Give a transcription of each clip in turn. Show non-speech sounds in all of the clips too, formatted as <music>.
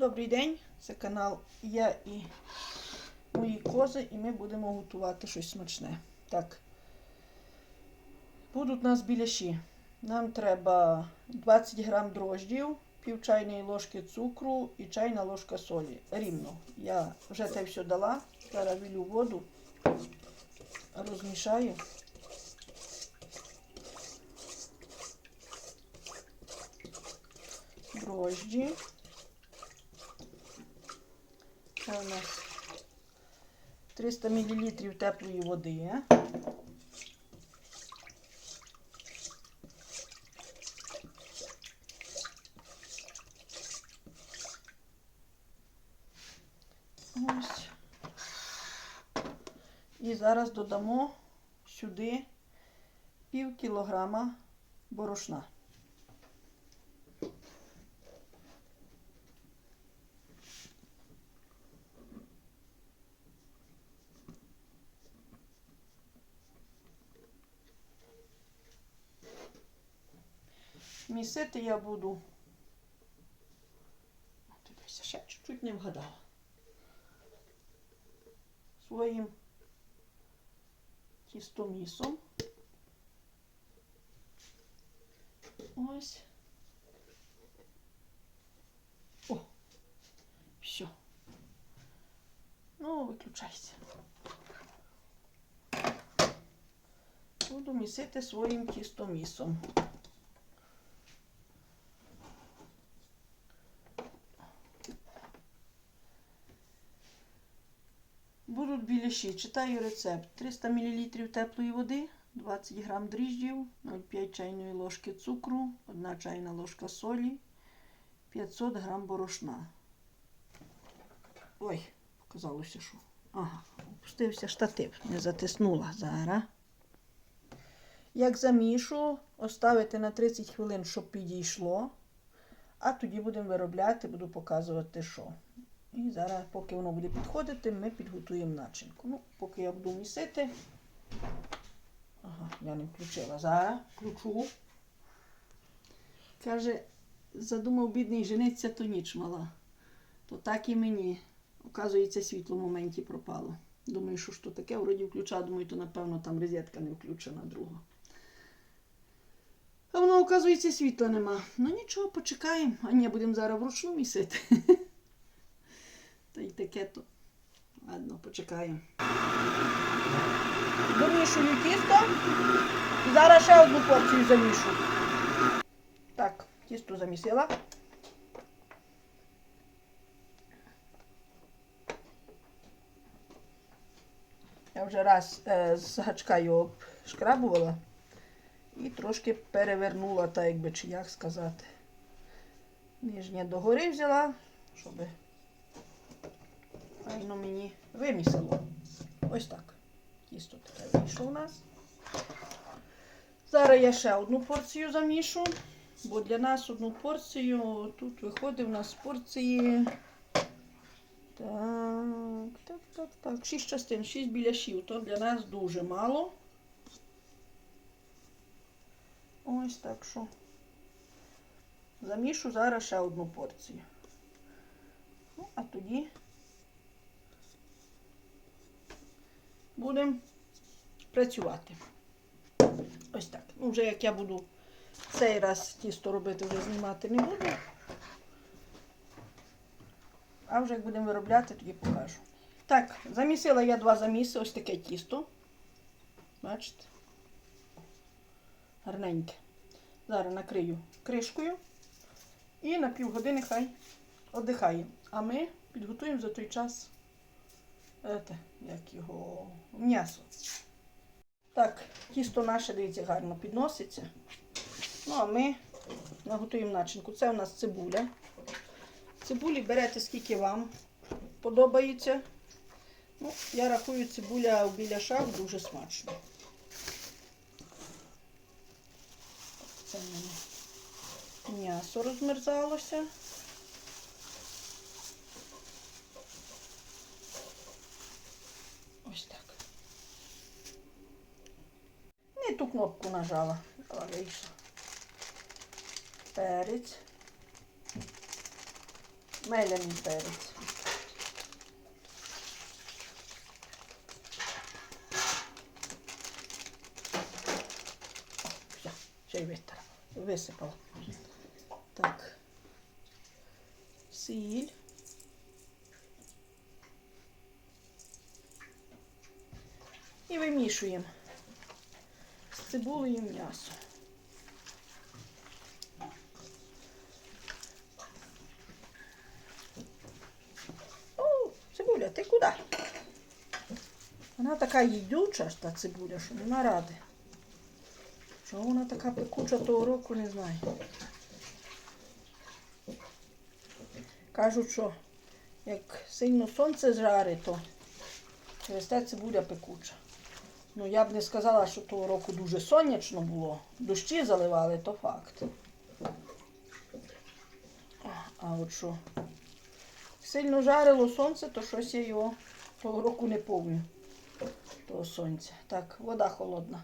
Добрий день, це канал Я і мої кози, і ми будемо готувати щось смачне. Так. Будуть у нас біляші. Нам треба 20 грам дрождів, пів чайної ложки цукру і чайна ложка солі. Рівно. Я вже це все дала. Зараз вилю воду, розмішаю. Дрожджі. Це у нас 300 мл теплої води. Ось. І зараз додамо сюди пів кілограма борошна. Місити я буду. Дивися, ще чуть-чуть не вгадала. Своїм тістомісом. Ось. О, все. Ну, виключайся. Буду місити своїм тістомісом. Будуть. Читаю рецепт. 300 мл теплої води, 20 г дріжджів, 0,5 чайної ложки цукру, 1 чайна ложка солі, 500 г борошна. Ой, показалося, що. Ага, опустився штатив, не затиснула зараз. Як замішу, оставити на 30 хвилин, щоб підійшло. А тоді будемо виробляти, буду показувати, що. І зараз, поки воно буде підходити, ми підготуємо начинку. Ну, поки я буду місити. Ага, я не включила. Зараз включу. Каже, задумав бідний жениться, то ніч мала. То так і мені. Оказується, світло в моменті пропало. Думаю, що ж то таке, вроді включала, думаю, то напевно там розетка не включена друга. А воно, оказується, світла нема. Ну нічого, почекаємо. А ні, будемо зараз вручну місити. <laughs> Та таке то. Ладно, почекаємо. Домішую тісто. Зараз ще одну порцію замішу. Так, тісто замісила. Я вже раз е, з гачка його шкрабувала і трошки перевернула, так якби чи як сказати. Нижнє догори взяла, щоб Файно мені вимісило. Ось так. Тісто таке вийшло у нас. Зараз я ще одну порцію замішу, бо для нас одну порцію тут виходить у нас порції. Так, так, так, так. Шість частин, шість біляшів. То для нас дуже мало. Ось так що. Замішу зараз ще одну порцію. Ну, а тоді будемо працювати. Ось так. Ну, вже як я буду цей раз тісто робити, вже знімати не буду. А вже як будемо виробляти, тоді покажу. Так, замісила я два заміси, ось таке тісто. Бачите? Гарненьке. Зараз накрию кришкою і на півгодини хай віддихає. А ми підготуємо за той час Ете, як його м'ясо. Так, тісто наше, дивіться, гарно підноситься. Ну, а ми наготуємо начинку. Це у нас цибуля. Цибулі берете, скільки вам подобається. Ну, я рахую, цибуля в біляшах дуже смачно. Це в мене м'ясо розмерзалося. Ось так. Не ту кнопку нажала, але вийшло. Перець. меляний перець. Все, ще й витер. Висипала. Так. Сіль. І вимішуємо цибулею м'ясо. О, цибуля, ти куди? Вона така їдюча ж та цибуля, що нема ради. Чого вона така пекуча того року, не знаю. Кажуть, що як сильно сонце жарить, то через те цибуля пекуча. Ну, я б не сказала, що того року дуже сонячно було. Дощі заливали, то факт. А от що сильно жарило сонце, то щось я його того року не повню. Того сонця. Так, вода холодна.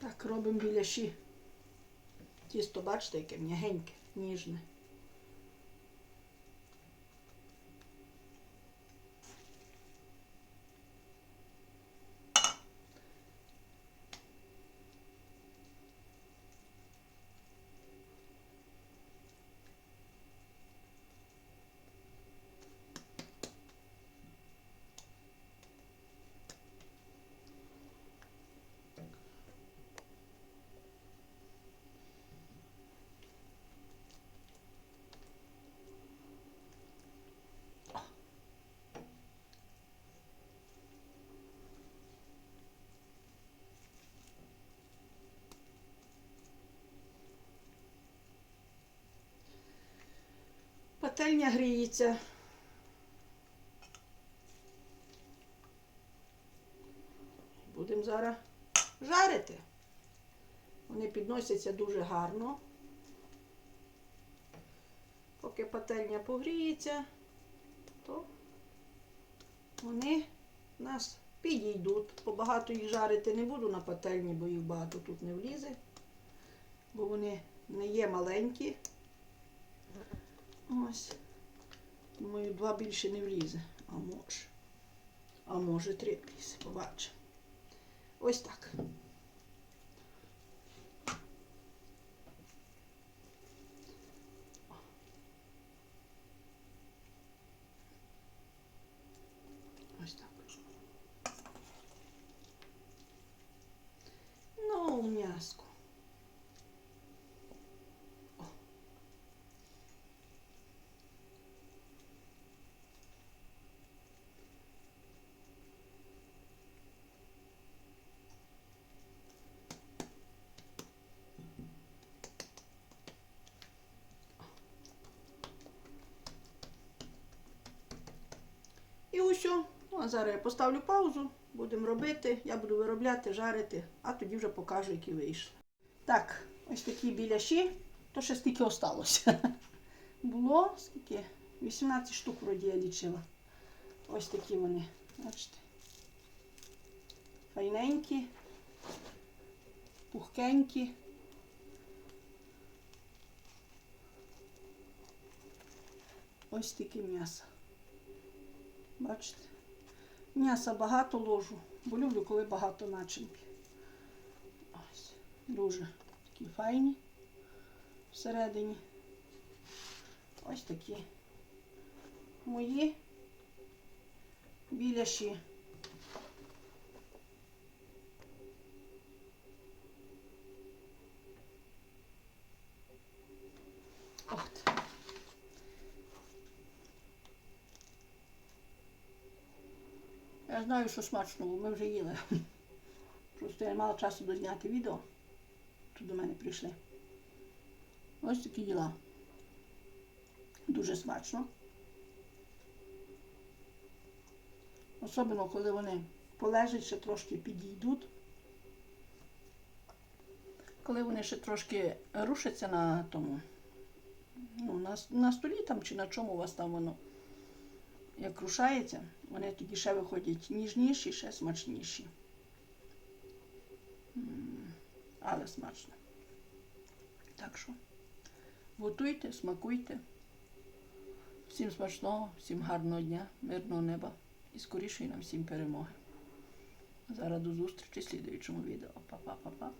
Так, робимо біляші. Тісто, бачите, яке м'ягеньке, ніжне. Пательня гріється. Будемо зараз жарити. Вони підносяться дуже гарно. Поки пательня погріється, то вони у нас підійдуть. Побагато їх жарити не буду на пательні, бо їх багато тут не влізе, бо вони не є маленькі. Ось. Думаю, два більше не влізе. А може. А може три влізе. Побачимо. Ось так. Ось так. Ну, м'яско. Усьо. Ну, а зараз я поставлю паузу, будемо робити. Я буду виробляти, жарити, а тоді вже покажу, які вийшли. Так, ось такі біляші, то ще стільки осталося. <laughs> Було скільки? 18 штук вроді я лічила. Ось такі вони. Бачите. Файненькі, пухкенькі. Ось таке м'ясо. Бачите? М'яса багато ложу, бо люблю, коли багато начинки. Ось. Дуже такі файні всередині. Ось такі мої біляші. Я знаю, що смачно, бо ми вже їли. Просто я не мала часу дозняти відео. Тут до мене прийшли. Ось такі діла. Дуже смачно. Особливо, коли вони полежать, ще трошки підійдуть. Коли вони ще трошки рушаться на тому, ну, на, на столі там чи на чому у вас там воно як крушається, вони тоді ще виходять ніжніші, ще смачніші. Але смачно. Так що готуйте, смакуйте. Всім смачного, всім гарного дня, мирного неба і скорішої нам всім перемоги. Зараз до зустрічі в слідуючому відео. Па-па-па-па.